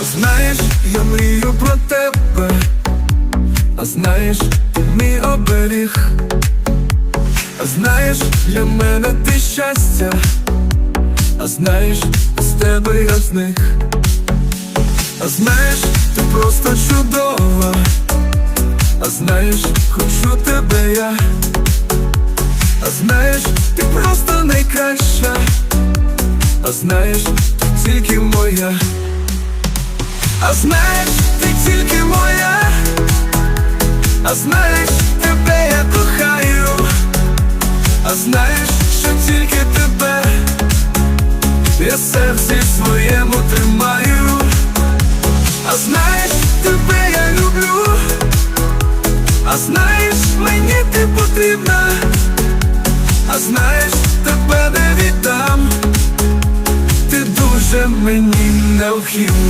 А знаєш, я мрію про тебе, а знаєш, ти мій оберіг, а знаєш, для мене ти щастя, а знаєш, без тебе я з них, а знаєш, ти просто чудова, а знаєш, хочу тебе я, а знаєш, ти просто найкраща, а знаєш. А знаєш, ти тільки моя, а знаєш, тебе я кохаю, а знаєш, що тільки тебе я серці своєму тримаю, а знаєш, тебе я люблю, а знаєш, мені ти потрібна, а знаєш, тебе не віддам, ти дуже мені необхідна.